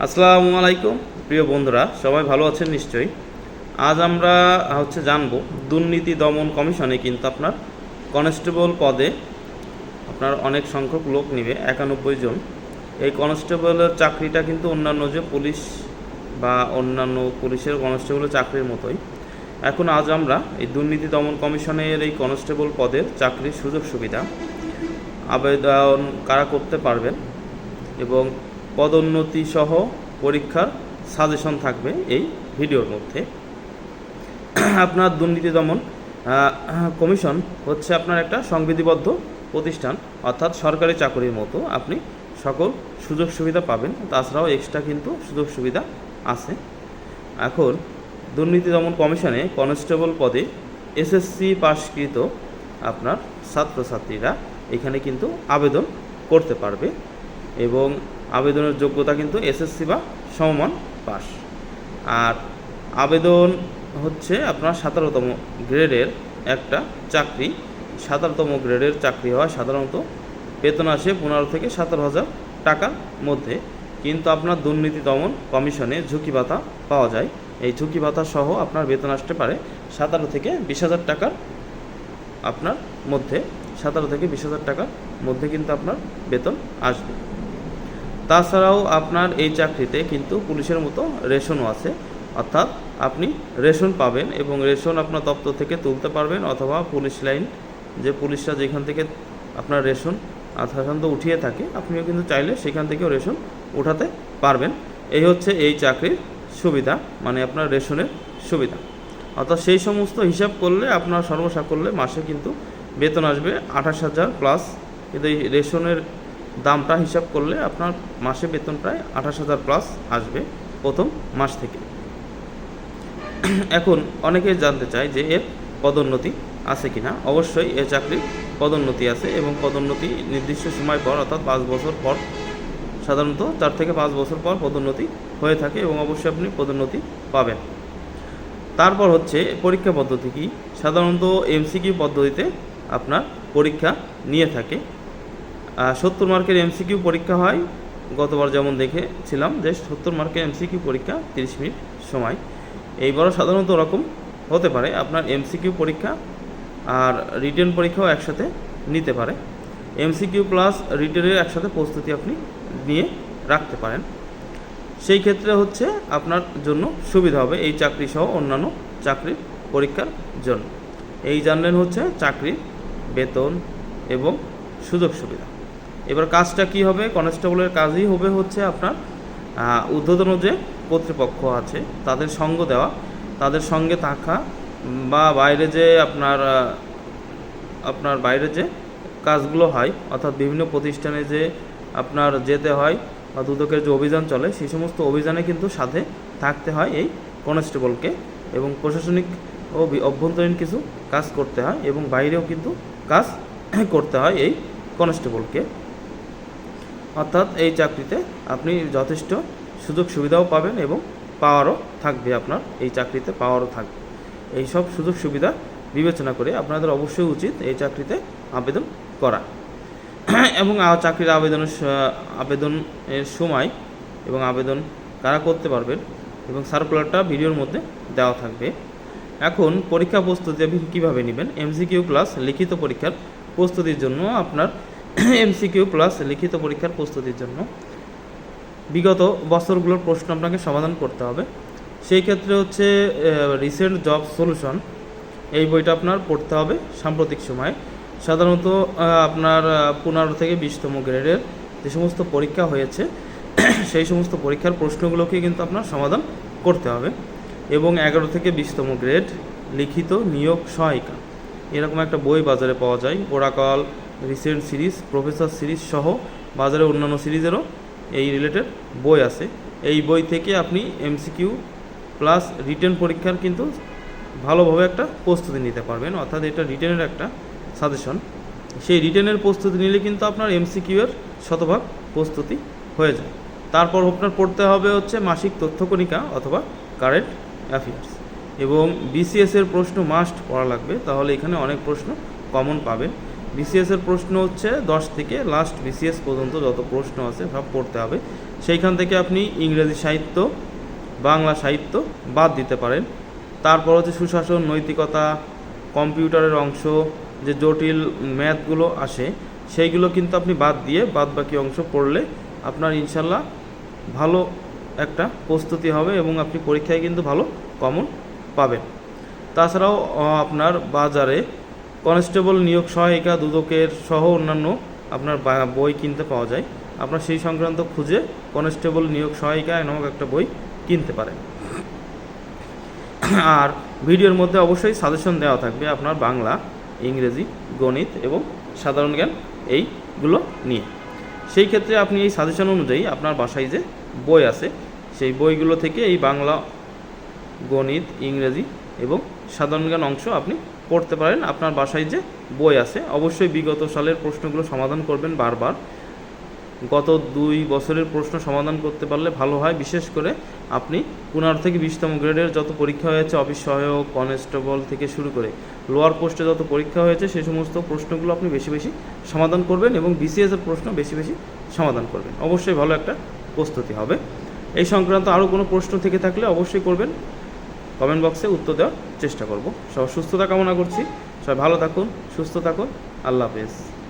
আসসালামু আলাইকুম, প্রিয় বন্ধুরা, সবাই ভালো আছেন নিশ্চয়ই? আজ আমরা হচ্ছে জানব, দুর্নীতি দমন কমিশনে কিন্তু আপনার কনস্টেবল পদে আপনার অনেক সংখ্যক লোক নিবে, একানব্বই জন। এই কনস্টেবলের চাকরিটা কিন্তু অন্যান্য যে পুলিশ বা অন্যান্য পুলিশের কনস্টেবলের চাকরির মতোই। এখন আজ আমরা এই দুর্নীতি দমন কমিশনের এই কনস্টেবল পদের চাকরির সুযোগ সুবিধা আবেদন কারা করতে পারবেন এবং পদোন্নতি সহ পরীক্ষার সাজেশন থাকবে এই ভিডিওর মধ্যে। আপনার দুর্নীতি দমন কমিশন হচ্ছে আপনার একটা সংবিধিবদ্ধ প্রতিষ্ঠান, অর্থাৎ সরকারি চাকরির মতো আপনি সকল সুযোগ সুবিধা পাবেন। তাছাড়াও এক্সট্রা কিন্তু সুযোগ সুবিধা আছে। এখন দুর্নীতি দমন কমিশনে কনস্টেবল পদে এসএসসি পাশকৃত আপনার ছাত্রছাত্রীরা এখানে কিন্তু আবেদন করতে পারবে এবং আবেদনের যোগ্যতা কিন্তু এসএসসি বা সমমান পাস। আর আবেদন হচ্ছে আপনার সতেরোতম গ্রেডের একটা চাকরি। সাতারোতম গ্রেডের চাকরি হয় সাধারণত বেতন আসে পনেরো থেকে সতেরো হাজার টাকার মধ্যে। কিন্তু আপনার দুর্নীতি দমন কমিশনে ঝুঁকি ভাতা পাওয়া যায়। এই ঝুঁকি ভাতা সহ আপনার বেতন আসতে পারে সাতারো থেকে বিশ হাজার টাকার আপনার মধ্যে। সাতারো থেকে বিশ হাজার টাকার মধ্যে কিন্তু আপনার বেতন আসবে। তাছাড়াও আপনার এই চাকরিতে কিন্তু পুলিশের মতো রেশনও আছে। অর্থাৎ আপনি রেশন পাবেন এবং রেশন আপনার দপ্তর থেকে তুলতে পারবেন অথবা পুলিশ লাইন যে পুলিশরা যেখান থেকে আপনার রেশন সাধারণত উঠিয়ে থাকে, আপনিও কিন্তু চাইলে সেখান থেকেও রেশন উঠাতে পারবেন। এই হচ্ছে এই চাকরির সুবিধা মানে আপনার রেশনের সুবিধা। অর্থাৎ সেই সমস্ত হিসাব করলে আপনার সর্বসা করলে মাসে কিন্তু বেতন আসবে আঠাশ হাজার প্লাস কিন্তু এই রেশনের দামটা হিসাব করলে আপনার মাসে বেতন প্রায় আঠাশ হাজার প্লাস আসবে প্রথম মাস থেকে। এখন অনেকেই জানতে চায় যে এর পদোন্নতি আছে কিনা। অবশ্যই এ চাকরির পদোন্নতি আছে এবং পদোন্নতি নির্দিষ্ট সময় পর অর্থাৎ পাঁচ বছর পর, সাধারণত চার থেকে পাঁচ বছর পর পদোন্নতি হয়ে থাকে এবং অবশ্যই আপনি পদোন্নতি পাবেন। তারপর হচ্ছে পরীক্ষা পদ্ধতি কি? সাধারণত এমসিকিউ পদ্ধতিতে আপনার পরীক্ষা নিয়ে থাকে। সত্তর মার্কের এমসিকিউ পরীক্ষা হয়। গতবার যেমন দেখেছিলাম যে সত্তর মার্কের এমসিকিউ পরীক্ষা তিরিশ মিনিট সময়। এইবারও সাধারণত ওরকম হতে পারে। আপনার এমসিকিউ পরীক্ষা আর রিটেন পরীক্ষাও একসাথে নিতে পারে। এমসিকিউ প্লাস রিটেনের একসাথে প্রস্তুতি আপনি নিয়ে রাখতে পারেন। সেই ক্ষেত্রে হচ্ছে আপনার জন্য সুবিধা হবে এই চাকরি সহ অন্যান্য চাকরির পরীক্ষার জন্য। এই জানলেন হচ্ছে চাকরির বেতন এবং সুযোগ সুবিধা। এবার কাজটা কি হবে? কনস্টেবলের কাজই হবে হচ্ছে আপনার ঊর্ধ্বতন যে কর্তৃপক্ষ আছে, তাদের সঙ্গ দেওয়া, তাদের সঙ্গে থাকা বা বাইরে যে আপনার আপনার বাইরে যে কাজগুলো হয়, অর্থাৎ বিভিন্ন প্রতিষ্ঠানে যে আপনার যেতে হয় বা দুদকের যে অভিযান চলে, সেই সমস্ত অভিযানে কিন্তু সাথে থাকতে হয় এই কনস্টেবলকে এবং প্রশাসনিক ও অভ্যন্তরীণ কিছু কাজ করতে হয় এবং বাইরেও কিন্তু কাজ করতে হয় এই কনস্টেবলকে অর্থাৎ এই চাকরিতে আপনি যথেষ্ট সুযোগ সুবিধাও পাবেন এবং পাওয়ারও থাকবে আপনার, এই চাকরিতে পাওয়ারও থাকবে। এই সব সুযোগ সুবিধা বিবেচনা করে আপনাদের অবশ্যই উচিত এই চাকরিতে আবেদন করা। এবং চাকরির আবেদনের আবেদনের সময় এবং আবেদন কারা করতে পারবেন এবং সার্কুলারটা ভিডিওর মধ্যে দেওয়া থাকবে। এখন পরীক্ষা প্রস্তুতি আপনি কীভাবে নেবেন? এমসিকিউ ক্লাস লিখিত পরীক্ষার প্রস্তুতির জন্য আপনার এমসিকিউ প্লাস লিখিত পরীক্ষার প্রস্তুতির জন্য। বিগত বছরগুলোর প্রশ্ন আপনাকে সমাধান করতে হবে। সেই ক্ষেত্রে হচ্ছে রিসেন্ট জব সলিউশন এই বইটা আপনার পড়তে হবে সাম্প্রতিক সময়ে। সাধারণত আপনার পনেরো থেকে বিশতম গ্রেডের যে সমস্ত পরীক্ষা হয়েছে, সেই সমস্ত পরীক্ষার প্রশ্নগুলোকে কিন্তু আপনার সমাধান করতে হবে। এবং এগারো থেকে বিশতম গ্রেড লিখিত নিয়োগ সহায়িকা। এরকম একটা বই বাজারে পাওয়া যায়, Oracle recent series professor series সহ বাজারে অন্যান্য সিরিজেরও এই রিলেটেড বই আছে। এই বই থেকে আপনি এমসিকিউ প্লাস রিটেন পরীক্ষার কিন্তু ভালোভাবে একটা প্রস্তুতি নিতে পারবেন, অর্থাৎ এটা রিটেনের একটা সাজেশন সেই রিটেনের প্রস্তুতি নিলে কিন্তু আপনার এমসিকিউ এর শতভাগ প্রস্তুতি হয়ে যায়। তারপর আপনার পড়তে হবে হচ্ছে মাসিক তথ্যকণিকা অথবা কারেন্ট অ্যাফেয়ার্স এবং বিসিএস এর প্রশ্ন মাস্ট পড়া লাগবে, তাহলে এখানে অনেক প্রশ্ন কমন পাবেন। বিসিএসের প্রশ্ন হচ্ছে দশ থেকে লাস্ট বিসিএস পর্যন্ত যত প্রশ্ন আছে সব পড়তে হবে। সেইখান থেকে আপনি ইংরেজি সাহিত্য, বাংলা সাহিত্য বাদ দিতে পারেন। তারপর হচ্ছে সুশাসন, নৈতিকতা, কম্পিউটারের অংশ, যে জটিল ম্যাথগুলো আসে, সেইগুলো কিন্তু আপনি বাদ দিয়ে বাদ বাকি অংশ পড়লে আপনার ইনশাল্লাহ ভালো একটা প্রস্তুতি হবে এবং আপনি পরীক্ষায় কিন্তু ভালো কমন পাবেন। তাছাড়াও আপনার বাজারে কনস্টেবল নিয়োগ সহায়িকা দুদকের সহ অন্যান্য আপনার বই কিনতে পাওয়া যায়। আপনার সেই সংক্রান্ত খুঁজে কনস্টেবল নিয়োগ সহায়িকা নামক একটা বই কিনতে পারেন। আর ভিডিওর মধ্যে অবশ্যই সাজেশন দেওয়া থাকবে আপনার বাংলা, ইংরেজি, গণিত এবং সাধারণ জ্ঞান এইগুলো নিয়ে। সেই ক্ষেত্রে আপনি এই সাজেশন অনুযায়ী আপনার বাসায় যে বই আছে, সেই বইগুলো থেকে এই বাংলা, গণিত, ইংরেজি এবং সাধারণ জ্ঞান অংশ আপনি পড়তে পারেন। আপনার বাসায় যে বই আছে, অবশ্যই বিগত সালের প্রশ্নগুলো সমাধান করবেন বারবার। গত দুই বছরের প্রশ্ন সমাধান করতে পারলে ভালো হয়। বিশেষ করে আপনি পনেরো থেকে বিশতম গ্রেডের যত পরীক্ষা হয়েছে অফিস সহায়ক কনস্টেবল থেকে শুরু করে লোয়ার পোস্টে যত পরীক্ষা হয়েছে সেই সমস্ত প্রশ্নগুলো আপনি বেশি বেশি সমাধান করবেন এবং বিসিএসের প্রশ্ন বেশি বেশি সমাধান করবেন। অবশ্যই ভালো একটা প্রস্তুতি হবে। এই সংক্রান্ত আরও কোনো প্রশ্ন থেকে থাকলে অবশ্যই করবেন। কমেন্ট বক্সে উত্তর দেওয়ার চেষ্টা করব। সবাই সুস্থতা কামনা করছি। সবাই ভালো থাকুন, সুস্থ থাকুন। আল্লাহ হাফেজ।